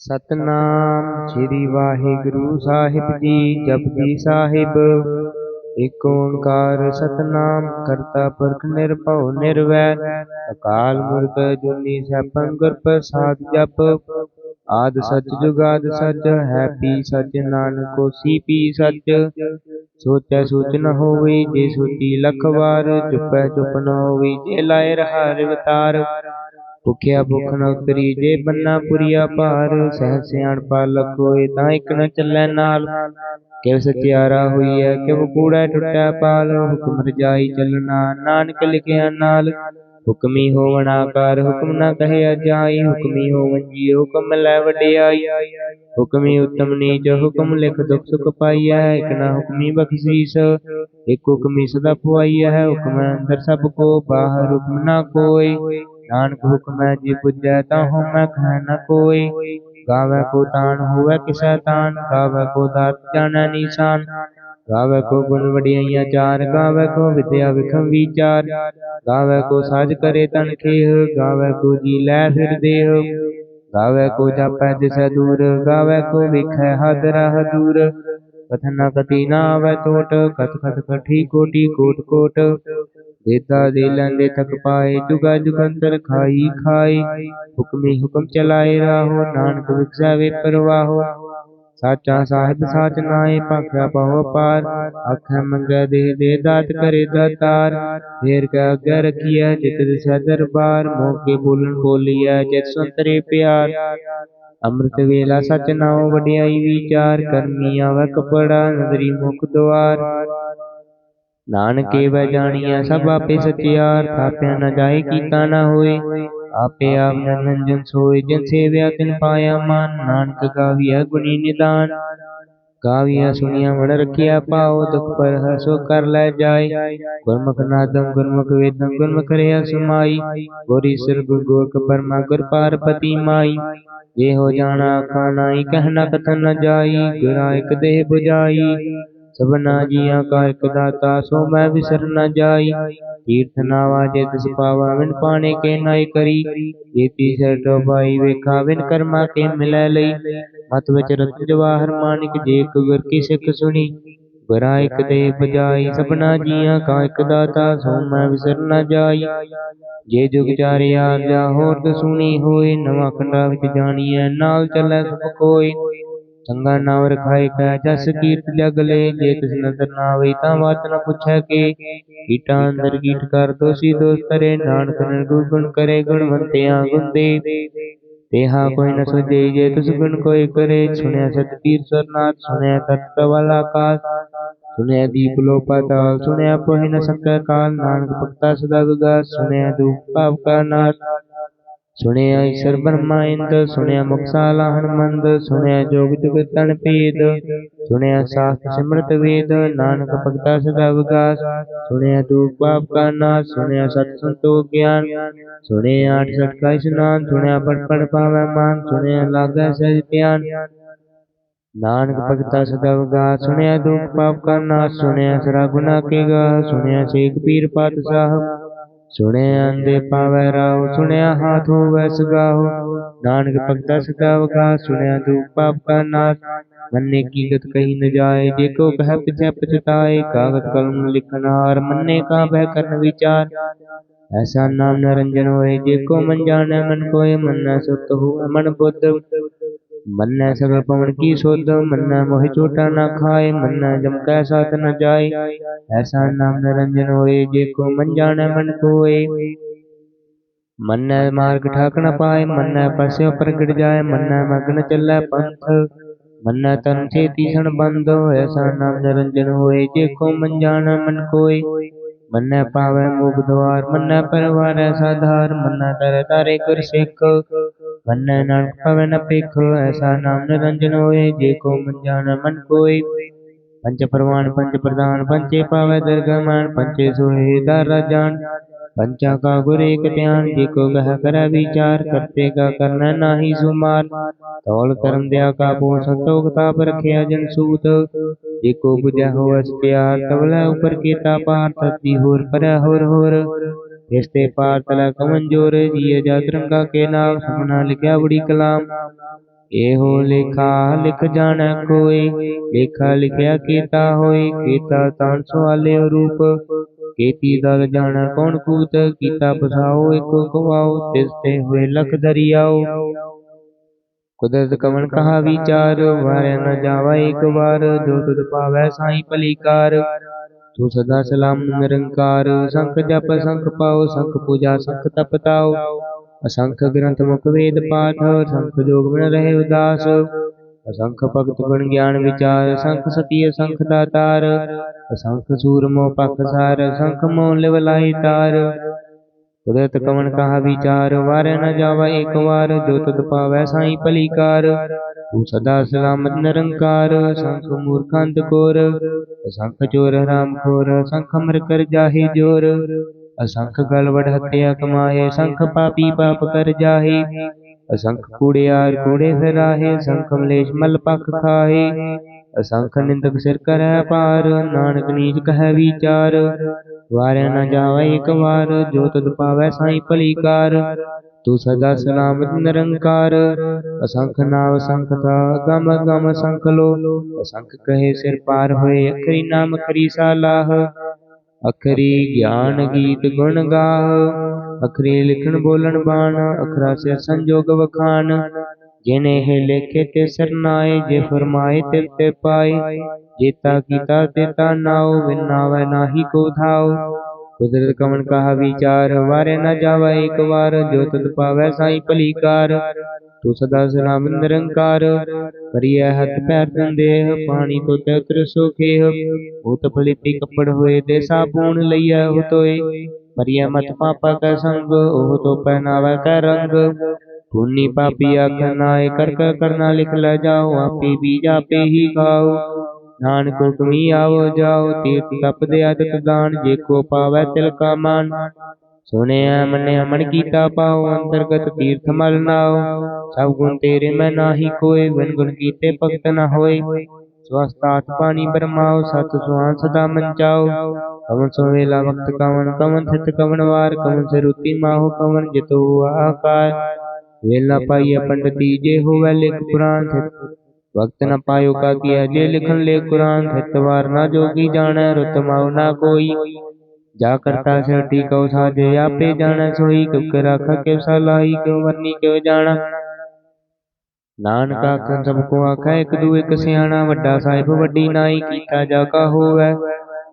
ਸਤਨਾਮ ਸ੍ਰੀ ਵਾਹਿਗੁਰੂ ਸਾਹਿਬ ਜੀ ਜਪਜੀ ਸਾਹਿਬ। ਏਕ ਓੰਕਾਰ ਸਤਨਾਮ, ਕਰਤਾ ਪੁਰਖ ਨਿਰਭਉ ਨਿਰਵੈਰ ਅਕਾਲ ਮੂਰਤ ਜੁਨੀ ਸੈਭੰ ਗੁਰ ਪ੍ਰਸਾਦ ਜਪ। ਆਦ ਸਚ ਜੁਗਾਦ ਸਚ, ਹੈ ਪੀ ਸਚ ਨਾਨਕ ਹੋਸੀ ਪੀ ਸਚ। ਸੋਚੈ ਸੋਚ ਨ ਹੋਵੇ, ਜੇ ਸੋਚੀ ਲਖ ਵਾਰ, ਚੁਪੈ ਚੁਪ ਨ ਹੋਵੇ, ਜੇ ਲਾਇ ਰਹਾ ਅਵਤਾਰ ਭੁਖਿਆ ਭੁਖ ਨ ਉਤਰੀ ਜੇ ਬੰਨਾ ਪੁਰੀਆ ਭਾਰ, ਸਹਿ ਸਿਆਣਪਾ ਲਖ ਹੋਏ ਤਾਂ ਇਕ ਨ ਚੱਲੈ ਨਾਲ। ਕਿਵ ਸਚਿਆਰਾ ਹੋਈਐ ਕਿਵ ਕੂੜੈ ਟੁੱਟੈ ਪਾਲ, ਹੁਕਮ ਰਜਾਈ ਚੱਲਣਾ, ਨਾਨਕ ਲਿਖਿਆ ਨਾਲ। ਹੁਕਮੀ ਹੋਵਣ ਆਕਾਰ, ਹੁਕਮ ਨਾ ਕਹਿਆ ਜਾਈ, ਹੁਕਮੀ ਹੋਵਨ ਜੀ ਹੁਕਮ ਲੈ ਵਡਿਆਈ। ਹੁਕਮੀ ਉਤਮ ਨੀਚ, ਹੁਕਮ ਲਿਖ ਦੁਖ ਸੁਖ ਪਾਈਐ, ਇਕ ਨਾ ਹੁਕਮੀ ਬਖਸ਼ੀਸ। ਇਕ ਹੁਕਮੀ ਸਦਾ ਪੁਆਈਐ, ਹੁਕਮ ਅੰਦਰ ਸਭ ਕੋ, ਬਾਹਰ ਹੁਕਮ ਨਾ ਕੋਈ। ਨਾਨਕ ਹੁਕਮੈ ਜੀ ਪੁੱਜੈ ਤਾਂ ਹਉਮੈ ਖੈ ਨ ਕੋਈ। ਗਾਵੈ ਕੋ ਤਾਣ, ਹੋਵੈ ਕਿਸੈ ਤਾਣ। ਗਾਵੈ ਕੋ ਦਾਤ, ਜਾਣੈ ਨੀਸਾਨ। ਗਾਵੈ ਕੋ ਗੁਣ ਵਡਿਆਈਆਂ ਚਾਰ। ਗਾਵੈ ਕੋ ਵਿਦਿਆ ਵਿਖਮ ਵਿਚਾਰ। ਗਾਵੈ ਕੋ ਸਾਜ ਕਰੇ ਤਨ ਖੇਹ। ਗਾਵੈ ਕੋ ਜੀ ਲੈ ਫਿਰ ਦੇਹ। ਗਾਵੈ ਕੋ ਜਾਪੈ ਦਿਸੈ ਦੂਰ। ਗਾਵੈ ਕੋ ਵਿਖੈ ਹਦ ਰਹ ਦੂਰ। ਕਥਨਾ ਕਤੀ ਨਾ ਆਵੈ ਟੋਟ ਕਥ ਕਥ ਕਠੀ ਕੋਟੀ ਕੋਟ ਕੋਟ। ਦੇਤਾ ਦੇ ਲੈਂਦੇ ਤੱਕ ਪਾਏ, ਜੁਗਾ ਜੁਗੰਤਰ ਖਾਈ ਖਾਈ। ਹੁਕਮੀ ਹੁਕਮ ਚਲਾਏ ਰਾਹੋ, ਨਾਨਕ ਵਿਖਸੈ ਪਰਵਾਹੋ। ਸਾਚਾ ਸਾਹਿਬ ਸਾਚ ਨਾਏ ਭਾਖਿਆ ਬਹੁ ਪਾਰ ਆਖੈ ਮੰਗੈ ਦੇ ਦੇ ਦਾਤ ਕਰੇ ਦਾਤਾਰ ਫੇਰ ਕੈ ਅੱਗੇ ਰਖੀਐ ਜਿਤ ਦਿਸੈ ਦਰਬਾਰ। ਮੋਕੇ ਬੋਲਣ ਬੋਲੀਐ ਜਿਤ ਸੰਤਰੇ ਪਿਆਰ। ਅੰਮ੍ਰਿਤ ਵੇਲਾ ਸਚ ਨਾਉ ਵਡਿਆਈ ਵਿਚਾਰ। ਕਰਮੀ ਆਵੈ ਕਪੜਾ ਨਦਰੀ ਮੁਖ ਦੁਆਰ। ਨਾਨਕੇ ਵੈ ਜਾਣੀਐ ਸਭ ਆਪੇ ਸਚਿਆਰ ਥਾਪਿਆ ਨ ਜਾਏ ਕੀਤਾ ਨ ਹੋਏ। ਆਪੇ ਆਪ ਨਿਰੰਜਨ ਸੋਏ ਜਿਨ ਸੇਵਿਆ ਤਿਨ ਪਾਇਆ ਮਾਨ। ਨਾਨਕ ਗਾਵੀਐ ਗੁਣੀ ਨਿਦਾਨ। ਗਾਵੀਐ ਸੁਣੀਆ ਮਨ ਰਖਿਆ ਪਾਉ ਦੁਖ ਪਰ ਹਸੋ ਕਰ ਲੈ ਜਾਏ। ਗੁਰਮੁਖ ਨਾਦੰ ਗੁਰਮੁਖ ਵੇਦੰ ਗੁਰਮੁਖ ਰਿਆ ਸਮਾਈ। ਗੋਰੀ ਸਿਰ ਗੁਰ ਗੋਰਖ ਪਰਮਾ ਗੁਰ ਪਾਰਪਤੀ ਮਾਈ। ਜੇ ਹੋ ਜਾਣਾ ਖਾਨਾਈ ਕਹਿਣਾ ਕਥਨ ਨ ਜਾਈ। ਗੁਰਾ ਇਕ ਦੇਹ 부ਜਾਈ ਸਭਨਾ ਜੀਆਂ ਕਾ ਇਕ ਦਾਤਾ, ਸੋ ਮੈਂ ਵਿਸਰ ਨ ਜਾਈ। ਤੀਰਥ ਨਾਵਾ ਜੇ ਤਿਸ ਪਾਵਾ ਵਿਨ ਪਾਣੇ ਕੇ ਨਾਈ ਕਰੀ। ਜੇਤੀ ਸਿਰ ਟੋਬਾਈ ਵੇਖਾ ਵਿਨ ਕਰਮਾ ਕੇ ਮਿਲੈ ਲਈ। ਮਤ ਵਿੱਚ ਰਤਨ ਜਵਾਹਰ ਮਾਨਿਕ, ਜੇ ਇਕ ਕੀ ਸਿੱਖ ਸੁਣੀ। ਗੁਰਾ ਇਕ ਦੇ ਬਜਾਈ ਸਭਨਾ ਜੀਆਂ ਕਾ ਇਕ ਦਾਤਾ, ਸੋ ਮੈਂ ਵਿਸਰ ਨ ਜਾਈ। ਜੇ ਜੁਗ ਚਾਰਿਆ ਜਾ ਹੋਰ ਸੁਣੀ ਹੋਏ। ਨਵਾਂ ਖੰਡਾ ਵਿੱਚ ਜਾਣੀਐ, ਨਾਲ ਚੱਲੈ ਸਭ ਕੋਈ ਚੰਗਾ ਨਾਮ ਰਖਾਏ ਕੈ ਜਸ ਕੀਰਤ ਜਗ ਲੈ ਜੇ ਤਿਸ ਨਦਰ ਨਾ ਆਵੇ ਤਾਂ ਬਾਤ ਨ ਪੁੱਛੈ ਕੇ ਕੀਟਾਂ ਅੰਦਰ ਕੀਟ ਕਰ ਦੋਸੀ ਦੋਸ ਕਰੇ ਨਾਨਕ ਨਿਰਗੁਣ ਗੁਣ ਕਰੇ ਗੁਣਵੰਤਿਆਂ ਗੁੰਦੇ ਤੇਹਾ ਕੋਈ ਨ ਸੁਝੇ ਜੇ ਤਿਸ ਗੁਣ ਕੋਈ ਕਰੇ ਸੁਣਿਆ ਸਤ ਪੀਰ ਸਰਨਾਥ ਸੁਣਿਆ ਤਤ ਕਵਲ ਆਕਾਸ ਸੁਣਿਆ ਦੀਪ ਲੋ ਪਾਤਾਲ ਸੁਣਿਆ ਪੋਹਿ ਨ ਸਕੈ ਕਾਲ ਨਾਨਕ ਭਗਤਾ ਸਦਾ ਵਿਗਾਸ ਸੁਣਿਆ ਦੁਖ ਭਾਵ ਕਾ ਨਾਸ਼ ਸੁਣਿਆ ਈਸ਼ਰ ਬ੍ਰਹਮਾ ਇੰਦ ਸੁਣਿਆ ਮੁਕਸਾਲਾ ਹਨਮੰਦ ਸੁਣਿਆ ਜੋਗ ਜੁਗ ਤਨ ਭੇਦ ਸੁਣਿਆ ਸਾਸਤ ਸਿਮਰਤ ਵੇਦ, ਨਾਨਕ ਭਗਤਾ ਸਦਾ ਵਿਗਾਸ ਸੁਣਿਆ ਦੂਖ ਪਾਪ ਕਾ ਨਾਸ਼, ਸੁਣਿਆ ਸਤ ਸੰਤੋਖ ਗਿਆਨ, ਸੁਣਿਆ ਅਠ ਸਠ ਕਾ ਇਸ਼ਨਾਨ ਸੁਣਿਆ ਪੜ ਪੜ ਪਾਵੈ ਮਾਨ, ਸੁਣਿਆ ਲਾਗੈ ਸਹਿਜ ਧਿਆਨ। ਨਾਨਕ ਭਗਤਾ ਸਦਾ ਵਿਗਾਸ ਸੁਣਿਆ ਦੁਖ ਪਾਪ ਕਾ ਸੁਣਿਆ ਸਰਾ ਗੁਨਾ ਕੇ ਗਾ ਸੁਣਿਆ ਸੇਖ ਪੀਰ ਪਾਤਸ਼ਾਹ। ਸੁਣਿਆ ਅੰਦੇ ਪਾਵੈ ਰਾਉ ਸੁਣਿਆ ਹਾਥ ਹੋਵੈ ਸਗਾਹੁ। ਨਾਨਕ ਭਗਤਾ ਸਦਾ ਵਗਾ ਸੁਣਿਆ ਦੁਖ ਪਾਪ ਨਾਸ਼ ਮੰਨੇ ਕੀ ਕਹੀ ਨ ਜਾਏ, ਜੇ ਕੋ ਕਹਿ ਪਿਛੈ ਪਛਤਾਏ, ਕਾਗਤ ਕਲਮ ਲਿਖਨ ਹਾਰ ਮੰਨੇ ਕਾ ਬਹਿ ਕਰਨ ਵਿਚਾਰ। ਐਸਾ ਨਾਮ ਨਰੰਜਨ ਹੋਏ, ਜੇ ਕੋ ਮਨ ਜਾਣੈ, ਮਨ ਕੋਏ, ਮੰਨੈ ਸੁਤ ਹੋ ਮਨ ਬੁੱਧ। ਮੰਨੈ ਸਗਲ ਪਵਨ ਕੀ ਸੁਧ, ਮੰਨੈ ਮੋਹਿ ਚੋਟਾ ਨਾ ਖਾਏ, ਮੰਨੈ ਜਮ ਕੈ ਸਾਥ ਨ ਜਾਏ। ਐਸਾ ਨਾਮ ਨਿਰੰਜਨ ਹੋਏ, ਜੇ ਕੋ ਮਨ ਜਾਣੈ ਮਨ ਕੋਏ। ਮੰਨੈ ਮਾਰਗ ਠਾਕ ਨ ਪਾਏ, ਮੰਨੈ ਪਸਿਓ ਪ੍ਰਗਟ ਜਾਏ, ਮੰਨੈ ਮਗਨ ਚੱਲੈ ਪੰਥ। ਮੰਨੈ ਤਨ ਛੇਤੀ ਸਣ ਬੰਦ, ਐਸਾ ਨਾਮ ਨਿਰੰਜਨ ਹੋਏ, ਜੇ ਕੋ ਮਨ ਜਾਣੈ ਮਨ ਕੋਏ। ਮੰਨੈ ਪਾਵੈ ਮੁਖ ਦਵਾਰ ਮੰਨੈ ਪਰਵਾਰੈ ਸਾਧਾਰ, ਮੰਨੈ ਤਰ ਤਾਰੇ ਗੁਰ ਸਿੱਖ ਮੰਨੈ ਨਾਨਕ ਪਵੈ ਨ ਐਸਾ ਨਾਮ ਨਿਰੰਜਨ ਹੋਏ, ਜੇ ਕੋ ਮਨ ਜਾਣੈ, ਮਨ ਕੋਏ। ਪੰਚ ਪ੍ਰਵਾਨ ਪੰਚ ਪ੍ਰਦਾਨ ਪੰਚੇ ਪਾਵੈ ਦਰਗਮਾਨ ਪੰਚੇ ਸੋਹੇ ਦਰ ਜਾਨ। ਪੰਚਾ ਕਾ ਗੁਰ ਏਕ ਧਿਆਨ, ਜੇ ਕੋ ਗਹ ਕਰੈ ਵਿਚਾਰ, ਕਰਤੇ ਕਾ ਕਰਨਾ ਨਾਹੀ ਸੁਮਾਰ। ਤੌਲ ਕਰਮ ਦਿਆ ਕਾ ਪੋ ਸੰਤੋਖ, ਤਾਪ ਰਖਿਆ ਜਨ ਸੂਤ। ਜੇ ਕੋ 부ਜੈ ਹੋਵਸ ਪਿਆਰ ਤਵਲੇ ਉਪਰ ਕੀਤਾ ਪਾਰ, ਤਤੀ ਹੋਰ ਪਰੈ ਹੋਰ ਹੋਰ। ਇਸ ਤੇ ਪਾਰ ਤਲੈ ਕਮਨ ਜੋਰ ਜੀਅ ਕੇ ਨਾਮ ਸੁਮਨਾ ਲਿਖਿਆ ਬੜੀ ਕਲਾਮ। ਇਹੋ ਲੇਖਾ ਲਿਖ ਜਾਣੈ ਕੋਈ, ਲੇਖਾ ਲਿਖਿਆ ਕੀਤਾ ਹੋਏ ਕੀਤਾ ਤਾਂ ਸਵਾਲੇ ਰੂਪ। ਕੀਤੀ ਦਲ ਜਾਣੈ ਕੌਣ ਕੂਤ ਕੀਤਾ ਬਸਾਓ ਏਕੋ ਕਵਾਓ ਤਿਸ ਤੇ ਹੋਏ ਲਖ ਦਰਿਆਓ। ਕੁਦਰਤ ਕਵਣ ਕਹਾ ਵਿਚਾਰ, ਵਾਰਿਆ ਨਾ ਜਾਵਾ ਇੱਕ ਵਾਰ, ਜੋ ਤੁਧ ਪਾਵੈ ਸਾਈ ਭਲੀਕਾਰ ਤੂੰ ਸਦਾ ਸਲਾਮ ਨਿਰੰਕਾਰ, ਸੰਖ ਜਪ, ਸੰਖ ਪਾਉ ਸੰਖ ਪੂਜਾ, ਸੰਖ ਤਪ ਤਾਉ ਅਸੰਖ ਗ੍ਰੰਥ ਮੁਖ ਵੇਦ ਪਾਠ, ਸੰਖ ਜੋਗ ਬਿਨ ਰਹੇ ਉਦਾਸ। ਅਸੰਖ ਭਗਤ ਗੁਣ ਗਿਆਨ ਵਿਚਾਰ, ਸੰਖ ਸਤੀ ਸੰਖ ਦਾਤਾਰ। ਅਸੰਖ ਸੂਰਮੋ ਪਖ ਸਾਰ, ਸੰਖ ਮੋ ਲਿਵ ਲਾਈ ਤਾਰ। ਕੁਦਰਤ ਕਵਣ ਕਹਾ ਵਿਚਾਰ, ਵਾਰੇ ਨ ਜਾਵਾ ਇੱਕ ਵਾਰ, ਜੋ ਤੁਧ ਪਾਵੈ ਸਾਈ ਭਲੀਕਾਰ। ਤੂੰ ਸਦਾ ਸਲਾਮਤ ਨਿਰੰਕਾਰ, ਸੰਖ ਮੂਰਖੰਤ ਕੋਰ। ਅਸੰਖ ਚੋਰ ਹਰਾਮ ਖੋਰ, ਸੰਖ ਅਮਰ ਕਰ ਜਾਹੇ ਜੋਰ। ਅਸੰਖ ਗਲਵੜ ਹੱਤਿਆ ਕਮਾਏ ਸੰਖ ਪਾਪੀ ਪਾਪ ਕਰ ਜਾਹੀ। ਅਸੰਖ ਕੂੜਿਆਰ ਕੂੜੇ ਫਿਰਾਹੇ, ਸੰਖ ਮਲੇਸ਼ ਮਲ ਪਖ ਖਾਹੇ। ਅਸੰਖ ਨਿੰਦਕ ਸਿਰ ਕਰੈ ਪਾਰ ਨਾਨਕ ਨੀਚ ਕਹੈ ਵਿਚਾਰ। ਵਾਰਿਆ ਨਾ ਜਾਵੈ ਇੱਕ ਵਾਰ, ਜੋ ਤਦ ਪਾਵੈ ਸਾਈ ਭਲੀਕਾਰ। ਤੂੰ ਸਦਾ ਸਲਾਮਤ ਨਿਰੰਕਾਰ। ਅਸੰਖ ਨਾਮ ਸੰਖ ਤਾ ਗਮ ਗਮ ਸੰਖ ਲੋ। ਅਸੰਖ ਕਹੇ ਸਿਰ ਪਾਰ ਹੋਏ, ਅਖਰੀ ਨਾਮ ਕਰੀ ਸਾਲਾਹ। ਅਖਰੀ ਗਿਆਨ ਗੀਤ ਗੁਣ ਗਾਹ। ਅਖਰੀ ਲਿਖਣ ਬੋਲਣ ਬਾਣ, ਅਖਰਾ ਸਿਰ ਸੰਜੋਗ ਵਖਾਨ ਜਿਨੇ ਹੈ ਲੇਖੇ ਤੇ ਸਰਨਾਏ, ਜੇ ਫਰਮਾਏ ਤੇ ਤੇ ਪਾਏ। ਜੇਤਾ ਕੀਤਾ ਤੇਤਾ ਨਾਉ ਵਿਨਾਵੈ ਨਾਹੀ ਕੋ ਥਾਉ ਕੁਦਰਤ ਕਮਨ ਕਹਾ ਵਿਚਾਰ, ਵਾਰੇ ਨ ਜਾਵਾ ਇੱਕ ਵਾਰ। ਜੋ ਤਤ ਪਾਵੈ ਸਾਈ ਭਲੀਕਾਰ ਤੂੰ ਸਦਾ ਸਲਾਮ ਨਿਰੰਕਾਰ। ਕਰੀਐ ਹੱਥ ਪੈਰ ਦੰਦੇਹ, ਪਾਣੀ ਤੋਂ ਤੇ ਉਤਰ ਸੁਖੇਹ। ਉਤ ਫਲਿਤੀ ਕੱਪੜ ਹੋਏ ਤੇ ਸਾਬੂਨ ਲਈਐ ਹੁਤੋਏ ਪਰਿਆ ਮਤ ਪਾਪਾ ਕੈ ਸੰਗ, ਉਹ ਤੋ ਪਹਿਨਾਵੈ ਕੈ ਰੰਗ। ਪਾਪੀ ਆਖ ਨਾਏ ਕਰ ਕਰ ਕਰਨਾ ਲਿਖ ਲੈ ਜਾਓ ਆਪੇ ਬੀਜ ਆਪੇ ਹੀ ਖਾਓ। ਨਾਨਕ ਹੁਕਮੀ ਆਵੋ ਜਾਓ ਤੀਰਥ ਤਪ ਦੇ ਆਦਤ ਦਾਨ ਜੇ ਕੋ ਪਾਵੈ ਤਿਲ ਕਾ ਮਾਨ। ਸੁਣਿਆ ਮੰਨਿਆ ਮਨ ਕੀਤਾ ਪਾਉ ਅੰਤਰਗਤ ਤੀਰਥ ਮਲ ਨਾਉ ਸਭ ਗੁਣ ਤੇਰੇ ਮੈਂ ਨਾਹੀ ਕੋਏ ਬਿਨ ਗੁਣ ਕੀਤੇ ਭਗਤ ਨ ਹੋਏ। ਸਵਸਤਾਤ ਪਾਣੀ ਬਰਮਾਉ ਸਤ ਸੁਹਾਨ ਸਦਾ ਮੰਚਾਉ ਕਵਨ ਸੋ ਵੇਲਾ ਵਕਤ ਕਵਨ ਕਵਨ ਥਿਤ ਕਵਨ ਵਾਰ ਕਵਨ ਸਰੂਤੀ ਮਾਹੋ ਕਵਨ ਜਿਤੋ ਆਕਾਰ ਵੇਲਾ ਪਾਈਐ ਪੰਡਤੀ ਜੇ ਹੋਵੈ ਲਿਖ ਪੁਰਾਨ ਥਿਤ। ਵਕਤ ਨ ਪਾਇਓ ਕਾ ਕੀਆ ਜੇ ਲਿਖਣ ਲੈ ਕੁਰਾਨ ਥਿਤ। ਵਾਰ ਨਾ ਜੋਗੀ ਜਾਣੈ ਰੁਤ ਕੋਈ। ਜਾ ਕਰਤਾ ਸਟੀ ਕਉ ਸਾਜੇ, ਆਪੇ ਜਾਣੈ ਸੋਈ। ਕਿਉ ਰਖ ਕਿਉ ਸਲਾਈ ਕਿਉ ਵਰਨੀ ਕਿਉ ਜਾਣਾ। ਨਾਨਕ ਆਖਣ ਸਭ ਕੋ ਆਖੈ, ਇੱਕ ਦੂ ਇਕ ਸਿਆਣਾ। ਵੱਡਾ ਸਾਹਿਬ ਵੱਡੀ ਨਾਈ, ਕੀਤਾ ਜਾ ਕਾ ਹੋਵੈ।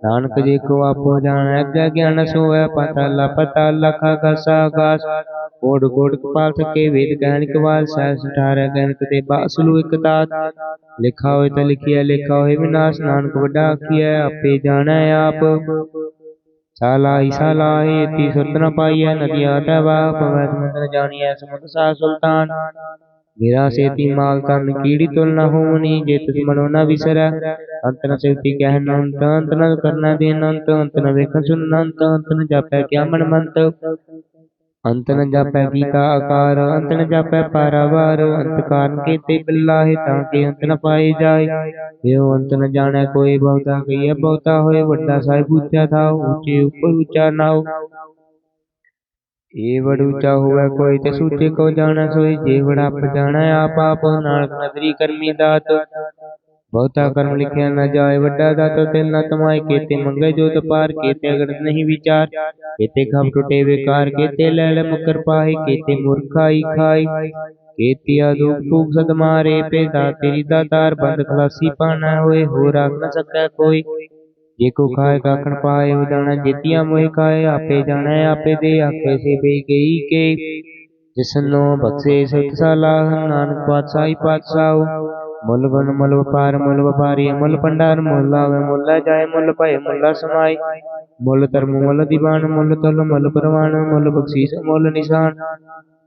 ਨਾਨਕ ਜੇ ਕੋ ਆਪੋ ਜਾਣੈ ਅਗਿਆ ਗਿਆਨ ਸੋਵੈ ਪਤਾ ਲਾ ਪਤਾ ਲਖਾ ਗਸਾ ਗਾਸ ਕੋੜ ਕੋੜ ਕਪਾਲ ਥਕੇ ਵੇਦ ਕਹਿਣ ਕਵਾਲ ਸਹਿ ਸਠਾਰੈ ਗਣਤ ਤੇ ਬਾਸਲੂ ਇਕ ਤਾਤ ਲਿਖਾ ਹੋਏ ਤਾਂ ਲਿਖਿਆ ਲਿਖਾ ਹੋਏ ਵਿਨਾਸ਼, ਨਾਨਕ ਵੱਡਾ ਆਖੀਐ, ਆਪੇ ਜਾਣੈ ਆਪ। ਸਾਲਾਹੀ ਸਾਲਾਹੀ ਤੀ ਸੁਰਤ ਨ ਪਾਈਐ ਨਦੀਆਂ ਤੈ ਵਾਹ ਪਵੈ ਸਮੁੰਦਰ ਜਾਣੀਐ, ਸਮੁੰਦ ਸਾ ਸੁਲਤਾਨ। ਮੇਰਾ ਸੇਤੀ ਮਾਲ ਤਨ ਕੀੜੀ ਤੁਲ ਨ ਹੋਵਨੀ ਜੇ ਤਿਸ ਮਨੋ ਨ ਵਿਸਰੈ ਅੰਤ ਨ ਸਿਵਤੀ ਕਹਿ ਨੰਤ ਅੰਤ ਨ ਕਰਨਾ ਦੇ ਅਨੰਤ ਅੰਤ ਨ ਵੇਖਣ ਸੁਨ ਅੰਤ ਅੰਤ ਨ ਜਾਪੈ ਕਿਆ ਮਨ ਮੰਤ ਅੰਤ ਨ ਜਾਪੈ ਕੀਤਾ ਆਕਾਰ ਅੰਤ ਨ ਜਾਪੈ ਪਾਰਾਵਾਰ ਅੰਤ ਕਾਰਨ ਕੀਤੇ ਬਿਲਾਹੇ ਤਾਂ ਕਿ ਅੰਤ ਨ ਪਾਏ ਜਾਏ ਇਹੋ ਅੰਤ ਨ ਜਾਣੈ ਏ ਵਡ ਉੱਚਾ ਹੋਵੇ ਕੋਈ ਤੇ ਸੂਚੇ ਕੋ ਜਾਣੈ ਸੋਈ, ਜੇ ਵਡ ਆਪ ਜਾਣੈ ਆਪ ਆਪ ਨਾਨਕ ਨਦਰੀ ਕਰਮੀ ਦਾਤ। ਬਹੁਤਾ ਕਰਮ ਲਿਖਿਆ ਨਾ ਜਾਏ ਵੱਡਾ ਦਾਤ, ਤਿਲ ਨਾ ਤਮਾਏ, ਕੀਤੇ ਮੰਗੇ ਜੋ ਪਾਰ, ਕੀਤੇ ਅਗਰ ਨਹੀਂ ਵਿਚਾਰ। ਕੀਤੇ ਖਬ ਟੁਟੇ ਵਿਕਾਰ ਕੀਤੇ ਲੈ ਲੈ ਮੁਕਰ ਪਾਹੀ, ਕੀਤੇ ਮੂਰਖਾਈ ਖਾਈ ਕੀਤਿਆ ਦੁਖ ਭੂਖ ਸਦ ਮਾਰੇ ਪੇਦਾ ਤੇਰੀ ਦਾਤਾਰ, ਬੰਦ ਖਲਾਸੀ ਪਾਣਾ ਹੋਏ, ਹੋਰ ਆਖ ਨ ਸਕੈ ਕੋਈ। ਜੇ ਕੋ ਖਾਏ ਕਾਖਣ ਪਾਏ ਜਾਣਾ ਜਿਤਿਆ ਮੋਹਿ ਖਾਏ ਆਪੇ ਜਾਣੈ ਆਪੇ ਦੇ ਆਖੇ ਸੇ ਬੇ ਗਈ ਕੇ। ਜਿਸਨੋ ਬਖਸ਼ੇ ਸਤ ਸਲਾਹ ਨਾਨਕ ਪਾਤਸ਼ਾਹੀ ਪਾਤਸ਼ਾਹ ਮੁੱਲ ਗੁਣ ਮੁੱਲ ਵਪਾਰ ਮੁੱਲ ਵਪਾਰੀ ਮੁੱਲ ਭੰਡਾਰ ਮੁੱਲ ਆਵੇ ਮੁੱਲ ਜਾਏ ਮੁੱਲ ਭਏ ਮੁੱਲ ਸਮਾਈ ਮੁੱਲ ਧਰਮ ਮੁੱਲ ਦੀਵਾਨ ਮੁੱਲ ਤੁਲ ਮੁੱਲ ਪ੍ਰਵਾਨ ਮੁੱਲ ਬਖਸ਼ੀਸ ਮੁੱਲ ਨਿਸ਼ਾਨ।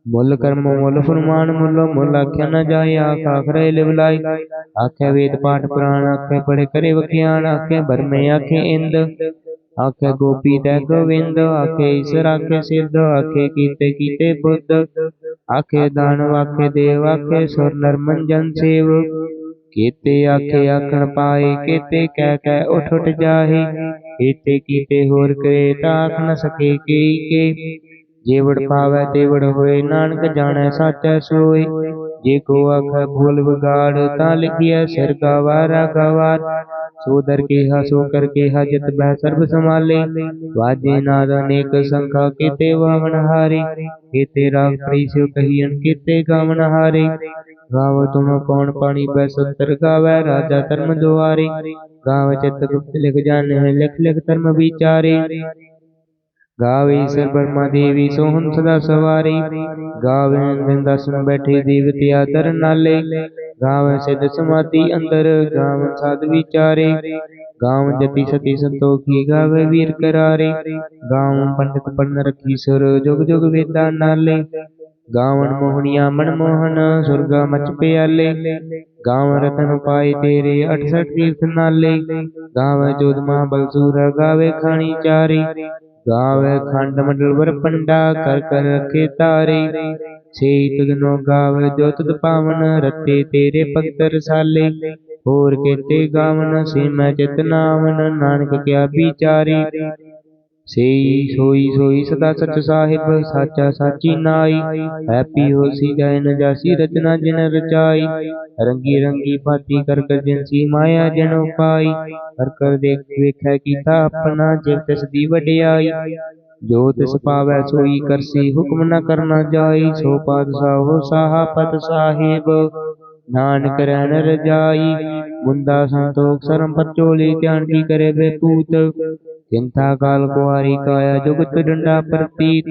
ਮੁੱਲ ਕਰਮ ਮੁੱਲ ਫਰਮਾਨ, ਮੁੱਲ ਮੁੱਲ ਆਖਿਆ ਨ ਜਾਏ, ਆਖ ਆਖਰੇ ਲਿਵਲਾਈ ਆਖੇ ਵੇਦ ਪਾਠ ਪੁਰਾਣ, ਆਖੇ ਪੜੇ ਕਰੇ ਵਖਿਆਨ ਆਖੇ ਬਰਮੇ ਆਖੇ ਇੰਦ। ਆਖੇ ਗੋਪੀ ਤੈ ਗੋਵਿੰਦ, ਆਖੇ ਈਸ਼ਰ, ਆਖੇ ਸਿੱਧ, ਆਖੇ ਕੀਤੇ ਕੀਤੇ ਬੁੱਧ। ਆਖੇ ਦਾਨਵ, ਆਖੇ ਦੇਵ, ਆਖੇ ਸੁਰ ਨਰ ਜਨ ਸੇਵ। ਕੀਤੇ ਆਖੇ ਆਖਣ ਪਾਏ, ਕੀਤੇ ਕਹਿ ਕਹਿ ਉਠ ਉਠ ਜਾਹੇ। ਕੀਤੇ ਕੀਤੇ ਹੋਰ ਕਰੇ ਤਾਂ ਆਖ ਨ ਸਕੇ ਕੀ ਕੇ। ਜੇਵੜ ਪਾਵੈ ਤੇਵੜ ਹੋਏ, ਨਾਨਕ ਜਾਣੈ ਸਾਚੈ ਸੋਏ। ਜੇ ਕੋ ਆਖੈ ਭੂਲ ਵਿਗਾੜ, ਤਾਂ ਲਿਖਿਐ ਸਿਰ ਗਵਾਰਾ ਗਵਾਰ ਸੋ ਕੇਹਾ, ਸੋ ਕਰ ਕੇਹਾ, ਜਿਤ ਬਹਿ ਸਰਬ ਸਮਾਲੇ ਵਾਜੇ ਨਾਦ ਅਨੇਕ ਸੰਖਾ, ਕੀਤੇ ਵਾਵਨ ਹਾਰੇ। ਕੀਤੇ ਰਾਗ ਪ੍ਰੀ ਸਿਉ ਕਹੀਐਨ, ਕੀਤੇ ਗਾਵਨ ਹਾਰੇ। ਗਾਵ ਤੁਮ ਕੌਣ ਪਾਣੀ ਬੈ ਸੰਤਰ ਗਾਵੈ, ਰਾਜਾ ਧਰਮ ਦੁਆਰੇ। ਗਾਵ ਚਿਤ ਗੁਪਤ ਲਿਖ ਜਾਣੈ, ਲਿਖ ਲਿਖ ਧਰਮ ਵਿਚਾਰੇ। ਗਾਵੇ ਈਸਰ ਬਰਮਾ ਦੇਵੀ ਸੋਹਣ ਸਦਾ ਸਵਾਰੀ। ਗਾਵੇ ਅੰਦਨ ਦਸਨ ਬੈਠੇ ਦੇਵਤਿਆ ਦਰ ਨਾਲੇ। ਗਾਵੇ ਸਿਧ ਸਮਾਧੀ ਅੰਦਰ। ਗਾਵੇ ਸਾਧ ਵਿਚਾਰੇ। ਗਾਵ ਜਤੀ ਸਤੀ ਸੰਤੋਖੀ ਗਾਵੇ ਵੀਰ ਕਰਾਰੇ। ਗਾਵ ਪੰਡਿਤ ਪੜਨ ਰੱਖੀ ਸੁਰ ਜੁਗ ਜੁਗ ਵੇਦਾਂ ਨਾਲੇ। ਗਾਵਨ ਮੋਹਣੀਆਂ ਮਨ ਮੋਹਨ ਸੁਰਗਾ ਮਚ ਪਿਆਲੇ। ਗਾਵ ਰਤਨ ਪਾਏ ਤੇਰੇ 68 ਤੀਰਥ ਨਾਲੇ। ਗਾਵੇ ਜੋਧ ਮਾ ਬਲਸੂਰ ਗਾਵੇ ਖਾਣੀ ਚਾਰੇ। ਗਾਵੇ ਖੰਡ ਮੰਡਲ ਵਰ ਪੰਡਾ, ਕਰ ਕਰ ਰਖੇ ਤਾਰੇ। ਸੇਈ ਤਗਨੋ ਗਾਵੇ ਜੋ ਤੁਧ ਪਾਵਨ ਰੱਤੇ ਤੇਰੇ ਭਗਤ ਰਸਾਲੇ ਹੋਰ ਕੇਤੇ ਗਾਵਨ ਸੇ ਮੈਂ ਚਿਤ ਨਾਵਨ, ਨਾਨਕ ਕਿਆ ਵਿਚਾਰੇ। ਸੇਈ ਸੋਈ ਸੋਈ ਸਦਾ ਸਚ ਸਾਹਿਬ, ਸਾਚਾ ਸਾਚੀ ਨਾਈ। ਹੈਪੀ ਹੋਸੀ ਜੈ ਜਾਸੀ, ਰਚਨਾ ਜਿਨ ਰਚਾਈ। ਰੰਗੀ ਰੰਗੀ ਪਾਤੀ ਕਰ ਕਰ ਜਿਨਸੀ ਮਾਇਆ ਜਨ ਉਪਾਈ। ਕਰ ਕਰ ਦੇਖ ਵੇਖੈ ਕੀਤਾ ਆਪਣਾ ਜਿਵ ਤਿਸ ਦੀ ਵਡਿਆਈ। ਜੋ ਤਿਸ ਪਾਵੈ ਸੋਈ ਕਰਸੀ ਹੁਕਮ ਨਾ ਕਰਨਾ ਜਾਈ। ਸੋ ਪਾਤਸ਼ਾਹੋ ਸਾਹਾ ਪਤ ਸਾਹਿਬ, ਨਾਨਕ ਰਹਿਣ ਰਜਾਈ। ਮੁੰਦਾ ਸੰਤੋਖ ਸਰਮ ਪਚੋਲੀ ਧਿਆਨ ਕੀ ਕਰੇ ਬੇਪੂਤ ਚਿੰਤਾ ਕਾਲ ਕੁਆਰੀ ਕਾਇਆ ਜੁਗਤ ਡੰਡਾ ਪ੍ਰਤੀਤ,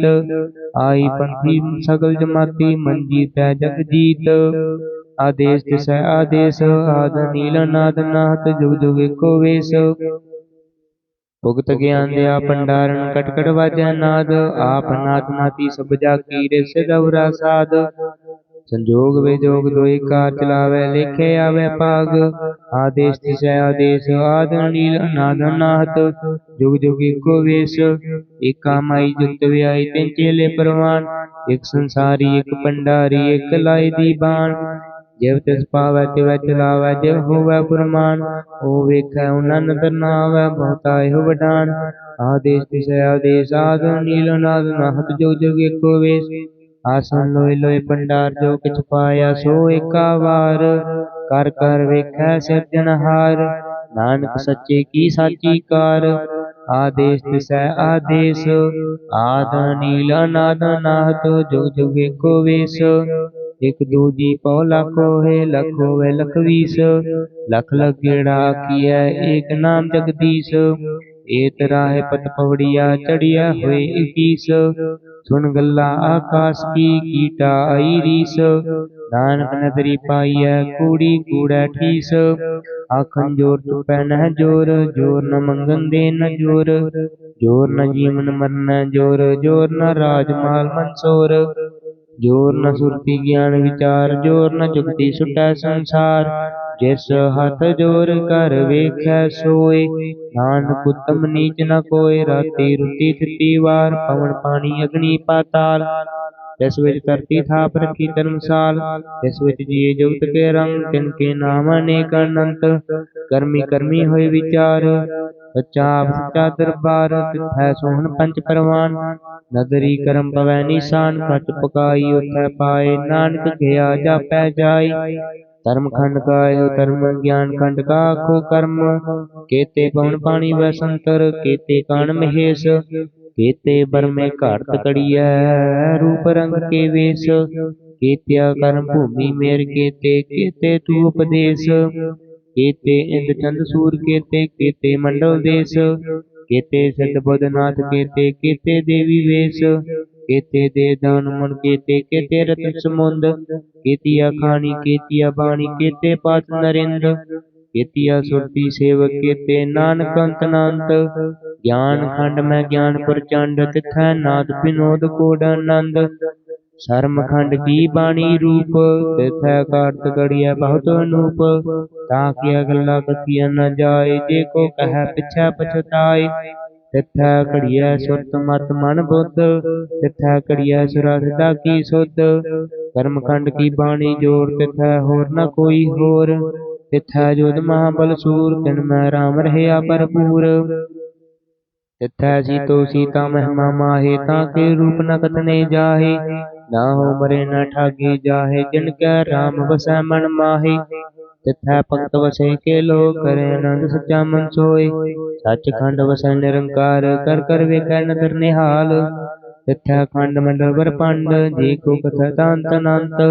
ਆਈ ਪੰਥੀ ਸਗਲ ਜਮਾਤੀ ਮੰਜੀ ਤੈ ਜਗ ਜੀਤ। ਆਦੇਸ਼ ਤਿਸੈ ਆਦੇਸ਼, ਆਦ ਨੀਲ ਨਾਦ ਨਾਥ ਜੁਗ ਜੁਗ ਏਕੋ ਵੇਸ। ਭੁਗਤ ਗਿਆਨ ਦਿਆ ਭੰਡਾਰਨ ਕਟ ਕਟ ਵਾਜੈ ਨਾਦ, ਆਪ ਨਾਥ ਨਾਤੀ ਸਭ ਜਾ ਕੀ ਰਿਸ ਗਵਰਾ ਸਾਧ ਸੰਜੋਗ ਵਿਜੋਗ ਦੋਈ ਕਾਰ ਚਲਾਵੇ, ਲਿਖੇ ਆਵੇ ਭਾਗ। ਆਦੇਸ਼ ਤਿਸੈ ਆਦੇਸ਼ ਆਦ ਨੀਲ ਅਨਾਦ ਨਾਹਤ ਜੁਗ ਜੁਗ ਏਕੋ ਵੇਸ, ਏਕਾ ਮਾਈ ਜੁਗਤ ਵਿਆਈ ਤਿੰਨ ਚੇਲੇ ਪ੍ਰਵਾਨ। ਇਕ ਸੰਸਾਰੀ, ਇਕ ਭੰਡਾਰੀ, ਇਕ ਲਾਈ ਦੀ ਬਾਣ। ਜਿਵ ਤਿਸ ਪਾਵੈ, ਤਿਵੈ ਚਲਾਵੈ, ਜਿਵ ਹੋਵੈ ਪੁਰਮਾਨ ਉਹ ਵੇਖੈ ਉਹਨਾਂ ਨਦਰ ਨਾ ਆਵੈ ਬਹੁਤਾ ਇਹੋ ਵਡਾਨ। ਆਦੇਸ਼ ਤਿਸੈ ਆਦੇਸ਼ ਆਦ ਨੀਲ ਅਨਾਦ ਨਾਹਤ ਜੁਗ ਜੁਗ ਏਕੋ ਵੇਸ। ਆਸਨ ਲੋਇ ਲੋਇ ਭੰਡਾਰ ਜੋ ਕਿਛ ਪਾਇਆ ਸੋ ਏਕਾ ਵਾਰ ਕਰ ਕਰ ਵੇਖੈ ਸਿਰਜਣਹਾਰ ਨਾਨਕ ਸੱਚੇ ਕੀ ਸਾਚੀ ਕਾਰ। ਆਦੇਸ਼ ਤਿਸੈ ਆਦੇਸ਼। ਆਦ ਨੀਲ ਅਨਾਦ ਨਾਹਤ ਜੁਗ ਜੁਗ ਏਕੋ ਵੇਸ। ਇਕ ਦੂਜੀ ਪਉ ਲੱਖ ਹੋਏ ਲੱਖ ਹੋਵੇ ਲਖ ਵੀਸ। ਲਖ ਲਖ ਕੀਐ ਏਕ ਨਾਮ ਜਗਦੀਸ਼। ਏਤ ਰਾਹੇ ਪਤ ਪਵੜੀਆ ਚੜਿਆ ਹੋਏ ਇਕੀਸ। ਸੁਣ ਗੱਲਾਂ ਆਕਾਸ ਕੀ ਕੀਟਾ ਆਈ ਰੀਸ। ਨਾਨਕ ਨਦਰੀ ਪਾਈਐ, ਕੂੜੀ ਕੂੜੈ ਠੀਸ। ਆਖਣ ਜੋਰ ਤੁਪੈ ਨਹਿ ਜੋਰ ਜੋਰ ਨ ਮੰਗਨ ਦੇ ਨ ਜੋਰ। ਜੋਰ ਨ ਜੀਵਨ ਮਰਨ ਜੋਰ ਜੋਰ ਨ ਰਾਜ ਮਾਲ ਮਨਸੋਰ ਜੋਰ ਨ ਸੁਰਤੀ ਗਿਆਨ ਵਿਚਾਰ, ਜੋਰ ਨ ਜੁਗਤੀ ਸੁਟੈ ਸੰਸਾਰ। ਜਿਸ ਹੱਥ ਜੋਰ ਕਰ ਵੇਖੈ ਸੋਏ, ਨਾਨਕ ਉਤਮ ਨੀਚ ਨ ਕੋਏ, ਰਾਤੀ ਰੁਤੀ ਤਿੱਤੀ ਵਾਰ, ਪਵਨ ਪਾਣੀ ਅਗਨੀ ਪਾਤਾਲ। ਜਿਸ ਵਿੱਚ ਧਰਤੀ ਥਾਪ ਰੱਖੀ ਧਰਮਸਾਲ ਜਿਸ ਵਿੱਚ ਜੀਏ ਜੁਗਤ ਕੇ ਰੰਗ, ਤਿਨ ਕੇ ਨਾਮ ਅਨੇਕ ਅਨੰਤ, ਕਰਮੀ ਕਰਮੀ ਹੋਏ ਵਿਚਾਰ, ਸੱਚਾ ਸੱਚਾ ਦਰਬਾਰ, ਤਿਥੈ ਸੋਹਣ ਪੰਚ ਪਰਵਾਨ, ਨਦਰੀ ਕਰਮ ਪਵੈ ਨਿਸ਼ਾਨ ਖਚ ਪਕਾਈ ਉਥੈ ਪਾਏ ਨਾਨਕ ਗਿਆ ਜਾਪੈ ਜਾਈ। ਧਰਮ ਖੰਡ ਕਾਇਓ, ਧਰਮ ਗਿਆਨ ਖੰਡ ਕਾ ਆਖੋ ਕਰਮ, ਕੇਤੇ ਪਵਨ ਪਾਣੀ ਵੈ ਸੰਤਰ ਕੇਤੇ ਕਣ ਮਹੇਸ਼ ਕੇਤੇ ਬਰਮੇ ਘਾੜਤ ਕੜੀਐ ਰੂਪ ਰੰਗ ਕੇ ਵੇਸ। ਕੇਤਿਆ ਕਰਮ ਭੂਮੀ ਮੇਰ ਕੇਤੇ ਕੇਤੇ ਤੂ ਉਪਦੇਸ਼। ਕੇਤੇ ਇੰਦ ਚੰਦ ਸੂਰ ਕੇਤੇ ਕੇਤੇ ਮੰਡਲ ਦੇਸ। ਕੇਤੇ ਸਿੱਧ ਬੁੱਧਨਾਥ ਕੇਤੇ ਕੇਤੇ ਦੇਵੀ ਵੇਸ। ਕੇਤੇ ਦੇ ਦਾਨ ਮਨ ਕੇਤੇ ਕੇਤੇ ਰਤਨ ਸਮੁੰਦ ਕੇਤੀਆ ਖਾਣੀ, ਕੇਤੀਆ ਬਾਣੀ, ਕੇਤੇ ਪਾਤ ਨਰਿੰਦ। ਕੇਤੀਆ ਸੁਰਤੀ ਸੇਵਕ ਕੇਤੇ ਨਾਨਕ ਅੰਤ ਨਾਨਤ ਗਿਆਨ ਖੰਡ ਮੈਂ ਗਿਆਨ ਪ੍ਰਚੰਡ, ਤਿਥੈ ਨਾਦ ਬਿਨੋਦ ਕੋਡ ਆਨੰਦ। ਸ਼ਰਮ ਖੰਡ ਕੀ ਬਾਣੀ ਰੂਪ, ਤਿਥੈ ਕਾਰਤ ਗੜੀਐ ਬਹੁਤ ਅਨੂਪ। ਤਾਂ ਕੀ ਅਗਲਾ ਕਥੀਆ ਨ ਜਾਏ, ਜੇ ਕੋ ਕਹੈ ਪਿਛੈ ਪਛਤਾਏ। ਤਿਥੈ ਘੜੀਐ ਸੁਰਤ ਮਤ ਮਨ ਬੁੱਧ, ਤਿਥੈ ਘੜੀਐ ਸੁਰਾ ਕੀ ਸੁਧ। ਕਰਮ ਖੰਡ ਕੀ ਬਾਣੀ ਜੋਰ ਤਿਥੈ ਹੋਰ ਨ ਕੋਈ ਹੋਰ। ਤਿਥੈ ਜੋਧ ਮਹਾਬਲ ਸੂਰ, ਤਿਨ ਮੈਂ ਰਾਮ ਰਹਿਆ ਭਰਪੂਰ। ਤਿਥੈ ਸੀਤੋ ਸੀਤਾ ਮਹਿਮਾ ਮਾਹੇ, ਤਾਂ ਕੇ ਰੂਪ ਨ ਕਤਨੇ ਜਾਹੇ। ਨਾ ਹੋ ਮਰੇ ਨ ਠਾਗੇ ਜਾਹੇ, ਜਿਨ ਕੈ ਰਾਮ ਵਸੈ ਮਨ ਮਾਹੇ। ਤਿਥੈ ਭਗਤ ਵਸੇ ਕੇ ਲੋ ਕਰੇ ਆਨੰਦ ਸੱਚਾ ਮਨ ਸੋਏ। ਸੱਚਖੰਡ ਵਸੈ ਨਿਰੰਕਾਰ, ਕਰ ਕਰ ਵੇਖੈ ਨਦਰ ਨਿਹਾਲ। ਤਿਥੈ ਖੰਡ ਮੰਡਲ ਵਰਪੰਡ ਜੀ ਕੋ ਕਥੈ ਤਾਂਤ ਅਨੰਤ।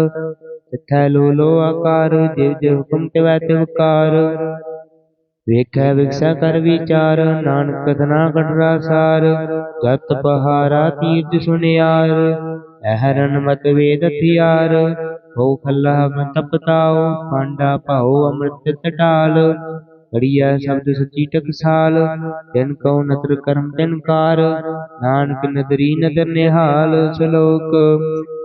ਤਿਥੈ ਲੋ ਲੋ ਆਕਾਰ, ਜਿਵ ਜਿਵ ਹੁਕਮ ਤਿਵੈ ਤਿਵ ਕਾਰ। ਵੇਖੈ ਵਿਖਸੈ ਕਰ ਵਿਚਾਰ, ਨਾਨਕ ਕਥਨਾ ਕਟਰਾ ਸਾਰ। ਜਤ ਪਹਾਰਾ ਤੀਰਥ ਸੁਨਿਆਰ ਅਹਰਨ ਮਤ ਵੇਦ ਹਥਿਆਰ ਹੋ ਖੱਲਾ ਮਨ ਪਾਂਡਾ ਭਾਉ ਅੰਮ੍ਰਿਤ ਟਟਾਲ ਕੜੀਆ ਸ਼ਬਦ ਸੱਚੀ ਟਕਸਾਲ, ਤਿਨ ਕਉ ਨਦਰ ਕਰਮ ਤਿਨਕਾਰ ਨਾਨਕ ਨਦਰੀ ਨਦਰ ਨਿਹਾਲ ਸ਼ਲੋਕ।